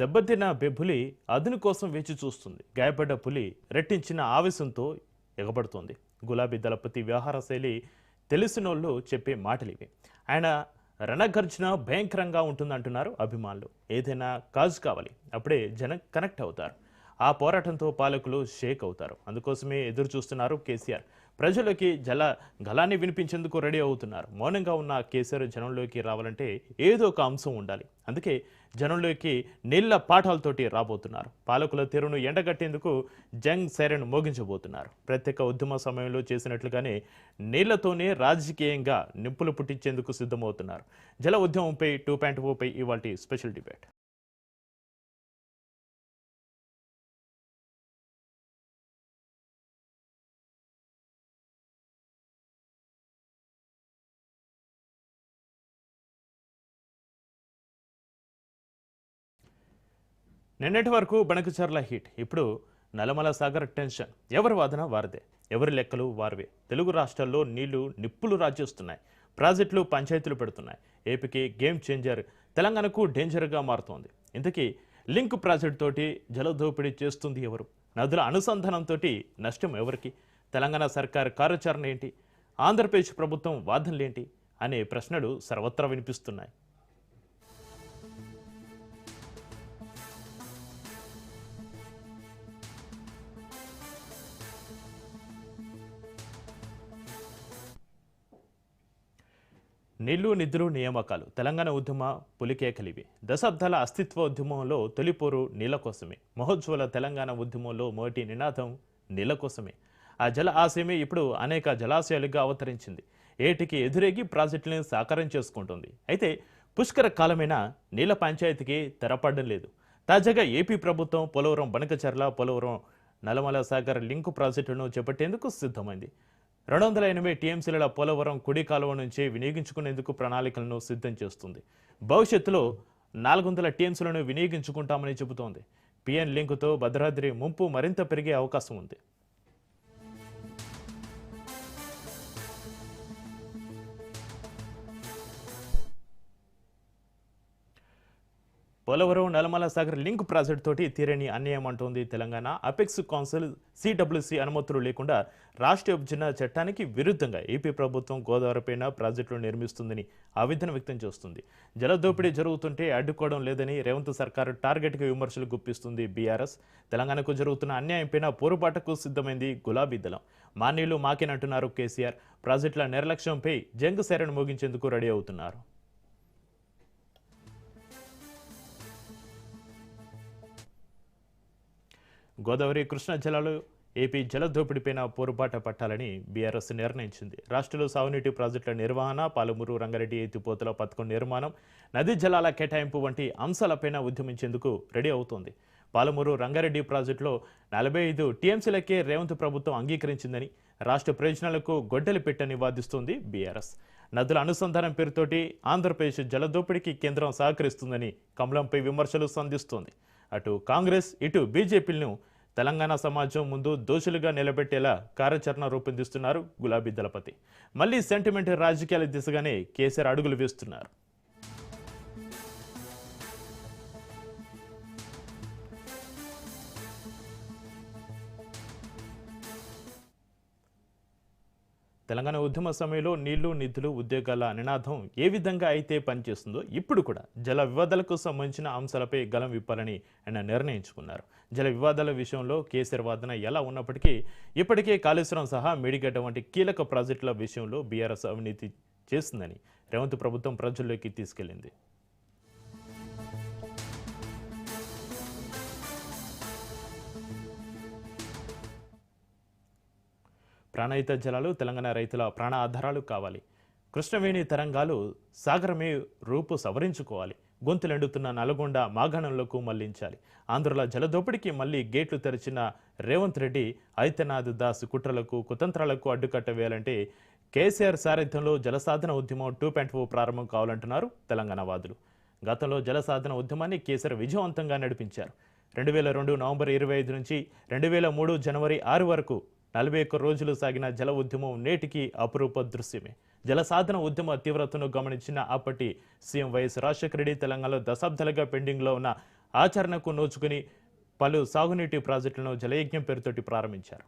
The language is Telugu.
దెబ్బతిన్న బెబ్బులి అదును కోసం వేచి చూస్తుంది. గాయపడ్డ పులి రెట్టించిన ఆవేశంతో ఎగబడుతోంది. గులాబీ దళపతి వ్యవహార శైలి తెలిసినోళ్ళు చెప్పే మాటలు ఇవి ఆయన రణగర్జన భయంకరంగా ఉంటుందంటున్నారు అభిమానులు. ఏదైనా కాజు కావాలి. అప్పుడే జనం కనెక్ట్ అవుతారు. ఆ పోరాటంతో పాలకులు షేక్ అవుతారు. అందుకోసమే ఎదురు చూస్తున్నారు కేసీఆర్. ప్రజలకి జల గలాన్ని వినిపించేందుకు రెడీ అవుతున్నారు. మౌనంగా ఉన్న కేసీఆర్ జనంలోకి రావాలంటే ఏదో ఒక అంశం ఉండాలి. అందుకే జనంలోకి నీళ్ళ పాఠాలతోటి రాబోతున్నారు. పాలకుల తీరును ఎండగట్టేందుకు జంగ్ సైరన్ మోగించబోతున్నారు. ప్రత్యేక ఉద్యమ సమయంలో చేసినట్లుగానే నీళ్ళతోనే రాజకీయంగా నిప్పులు పుట్టించేందుకు సిద్ధమవుతున్నారు. జల ఉద్యమంపై టూ పాయింట్ ఓపై ఇవాళ స్పెషల్ డిబేట్ నిన్నటి వరకు బణకచర్ల హిట్. ఇప్పుడు నలమల సాగర్ టెన్షన్. ఎవరి వాదన వారిదే. ఎవరి లెక్కలు వారివే. తెలుగు రాష్ట్రాల్లో నీళ్ళు నిప్పులు రాజేస్తున్నాయి. ప్రాజెక్టులు పంచాయతీలు పెడుతున్నాయి. ఏపీకి గేమ్ చేంజర్. తెలంగాణకు డేంజర్గా మారుతోంది. ఇంతకీ లింక్ ప్రాజెక్ట్ తోటి జలదోపిడీ చేస్తుంది ఎవరు? నదుల అనుసంధానంతో నష్టం ఎవరికి? తెలంగాణ సర్కార్ కార్యాచరణ ఏంటి? ఆంధ్రప్రదేశ్ ప్రభుత్వం వాదనలేంటి? అనే ప్రశ్నలు సర్వత్రా వినిపిస్తున్నాయి. నిల్లు నిధులు నియామకాలు తెలంగాణ ఉద్యమ పులికేకలివి. దశాబ్దాల అస్తిత్వ ఉద్యమంలో తొలిపోరు నీళ్ళ కోసమే. మహోజ్వల తెలంగాణ ఉద్యమంలో మొదటి నినాదం నీళ్ళ కోసమే. ఆ జల ఆశయమే ఇప్పుడు అనేక జలాశయాలుగా అవతరించింది. ఏటికి ఎదురేగి ప్రాజెక్టులను సాకారం చేసుకుంటుంది. అయితే పుష్కర కాలమైన నీళ్ళ పంచాయతీకి తెరపడడం లేదు. తాజాగా ఏపీ ప్రభుత్వం పోలవరం బనకచర్ల పోలవరం నల్లమల సాగర్ లింకు ప్రాజెక్టులను చేపట్టేందుకు సిద్ధమైంది. రెండు వందల ఎనభై టీఎంసీల పోలవరం కుడి కాలువ నుంచి వినియోగించుకునేందుకు ప్రణాళికలను సిద్ధం చేస్తుంది. భవిష్యత్తులో నాలుగు వందల టీఎంసీలను వినియోగించుకుంటామని చెబుతోంది. పిఎన్ లింకుతో భద్రాద్రి ముంపు మరింత పెరిగే అవకాశం ఉంది. పోలవరం నల్లమల సాగర్ లింక్ ప్రాజెక్ట్ తోటి తీరని అన్యాయం అంటోంది తెలంగాణ. అపెక్స్ కౌన్సిల్ సిడబ్ల్యూసి అనుమతులు లేకుండా రాష్ట్ర విభజన చట్టానికి విరుద్ధంగా ఏపీ ప్రభుత్వం గోదావరిపైన ప్రాజెక్టులు నిర్మిస్తుందని ఆవేదన వ్యక్తం చేస్తుంది. జల దోపిడీ జరుగుతుంటే అడ్డుకోవడం లేదని రేవంత్ సర్కారు టార్గెట్గా విమర్శలు గుప్పిస్తుంది బీఆర్ఎస్. తెలంగాణకు జరుగుతున్న అన్యాయంపైన పోరుబాటకు సిద్ధమైంది గులాబీ దళం. మాన్యులు మాకేనంటున్నారు కేసీఆర్. ప్రాజెక్టుల నిర్లక్ష్యంపై జంగ్ శరణ్ మోగించేందుకు రెడీ అవుతున్నారు. గోదావరి కృష్ణా జలాలు ఏపీ జల దోపిడీపైన పోరుబాట పట్టాలని బీఆర్ఎస్ నిర్ణయించింది. రాష్ట్రంలో సాగునీటి ప్రాజెక్టుల నిర్వహణ పాలమూరు రంగారెడ్డి ఎత్తిపోతల పథకం నిర్మాణం నదీ జలాల కేటాయింపు వంటి అంశాలపైన ఉద్యమించేందుకు రెడీ అవుతోంది. పాలమూరు రంగారెడ్డి ప్రాజెక్టులో నలభై ఐదు టీఎంసీలకే రేవంత్ ప్రభుత్వం అంగీకరించిందని రాష్ట్ర ప్రయోజనాలకు గొడ్డలి పెట్టని వాదిస్తోంది బీఆర్ఎస్. నదుల అనుసంధానం పేరుతోటి ఆంధ్రప్రదేశ్ జలదోపిడికి కేంద్రం సహకరిస్తుందని కమలంపై విమర్శలు సంధిస్తోంది. అటు కాంగ్రెస్ ఇటు బీజేపీలను తెలంగాణ సమాజం ముందు దోషులుగా నిలబెట్టేలా కార్యాచరణ రూపొందిస్తున్నారు గులాబీ దళపతి. మళ్ళీ సెంటిమెంట్ రాజకీయాల దిశగానే కేసీఆర్ అడుగులు వేస్తున్నారు. తెలంగాణ ఉద్యమ సమయంలో నీళ్ళు నిధులు ఉద్యోగాల నినాదం ఏ విధంగా అయితే పనిచేస్తుందో ఇప్పుడు కూడా జల వివాదాలకు సంబంధించిన అంశాలపై గలం విప్పాలని ఆయన నిర్ణయించుకున్నారు. జల వివాదాల విషయంలో కేసీఆర్ వాదన ఎలా ఉన్నప్పటికీ ఇప్పటికే కాళేశ్వరం సహా మేడిగడ్డ వంటి కీలక ప్రాజెక్టుల విషయంలో బీఆర్ఎస్ అవినీతి చేస్తుందని రేవంత్ ప్రభుత్వం ప్రజల్లోకి తీసుకెళ్ళింది ప్రాణహిత జలాలు తెలంగాణ రైతుల ప్రాణ ఆధారాలు కావాలి. కృష్ణవేణి తరంగాలు సాగరమే రూపు సవరించుకోవాలి. గొంతులెండుతున్న నల్గొండ మాగాణంలోకి మళ్ళించాలి. ఆంధ్రుల జలదోపిడికి మళ్ళీ గేట్లు తెరిచిన రేవంత్ రెడ్డి ఐత్యనాథ్ దాస్ కుట్రలకు కుతంత్రాలకు అడ్డుకట్ట వేయాలంటే కేసీఆర్ సారథ్యంలో జలసాధన ఉద్యమం టూ పాయింట్ ఫోర్ ప్రారంభం కావాలంటున్నారు తెలంగాణ వాదులు. గతంలో జలసాధన ఉద్యమాన్ని కేసీఆర్ విజయవంతంగా నడిపించారు. రెండు వేల రెండు నవంబర్ ఇరవై ఐదు నుంచి రెండు వేల మూడు జనవరి ఆరు వరకు నలభై ఒక్క రోజులు సాగిన జల ఉద్యమం నేటికి అపురూప దృశ్యమే. జల సాధన ఉద్యమ తీవ్రతను గమనించిన అప్పటి సీఎం వైఎస్ రాజశేఖర రెడ్డి తెలంగాణలో దశాబ్దాలుగా పెండింగ్లో ఉన్న ఆచరణకు నోచుకుని పలు సాగునీటి ప్రాజెక్టులను జలయజ్ఞం పేరుతోటి ప్రారంభించారు.